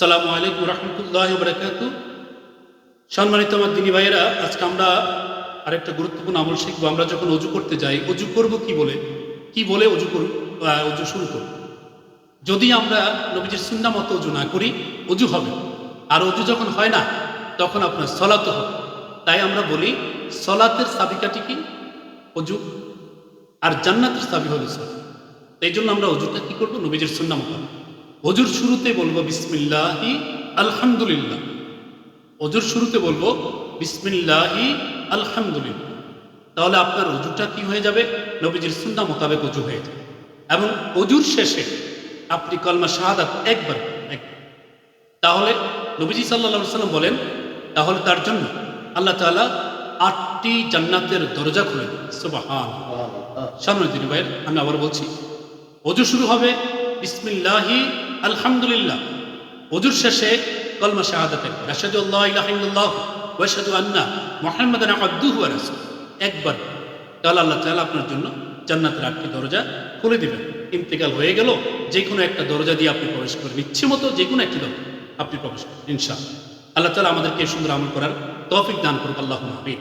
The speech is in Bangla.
সালামু আলাইকুম রহমতুল্লাহ বরকাত সম্মানিত আমার দিনী ভাইয়েরা, আজকে আমরা আরেকটা গুরুত্বপূর্ণ আমল শিখব। আমরা যখন অজু করতে যাই, অজু করব কি বলে? কি বলে অজু করব? অজু শুরু করব? যদি আমরা নবীজির সুন্না মতো অজু না করি, অজু হবে। আর অজু যখন হয় না, তখন আপনার সলাতে হবে। তাই আমরা বলি, সলাতের সাবিকাটি কি? অজু। আর জান্নাতের সাবি হলো সলাত এই জন্য আমরা অজুটা কি করব? নবীজির সুন্না মতো অজুর শুরুতে বলব বিসমিল্লাহি, আলহামদুলিল্লাহ। অজুর শুরুতে বলব বিসমিল্লাহি, আলহামদুলিল্লাহ। তাহলে আপনার অজুটা কি হয়ে যাবে? নবীজির সুন্না মোতাবেক অজু হয়ে যাবে। এবং অজুর শেষে আপনি কলমা শাহাদাত একবার তাহলে নবীজি সাল্লা সাল্লাম বলেন, তাহলে তার জন্য আল্লাহ তাআলা আটটি জান্নাতের দরজা খুলে সুবাহান সামনে দিন ভাইয়ের আমি আবার বলছি অজু শুরু হবে বিসমিল্লাহি আলহামদুলিল্লাহ। অজুর শেষে কলমা শাহাদাত রাশাদু আল্লাহ ইলাহা ইল্লাল্লাহ ওয়া আশহাদু আন্না মুহাম্মাদান আবদুহু ওয়া রাসূল। একবার তাহলে আল্লাহ তাআলা আপনার জন্য জান্নাতের আটটি দরজা খুলে দিবেন। ইন্তেকাল হয়ে গেল যে কোনো একটা দরজা দিয়ে আপনি প্রবেশ করবেন। ইচ্ছে মতো যে কোনো একটি দরজা আপনি প্রবেশ করবেন, ইনশাআল্লাহ। আল্লাহ তালা আমাদেরকে সুন্দর আমল করার তৌফিক দান করুক আল্লাহ আমিন।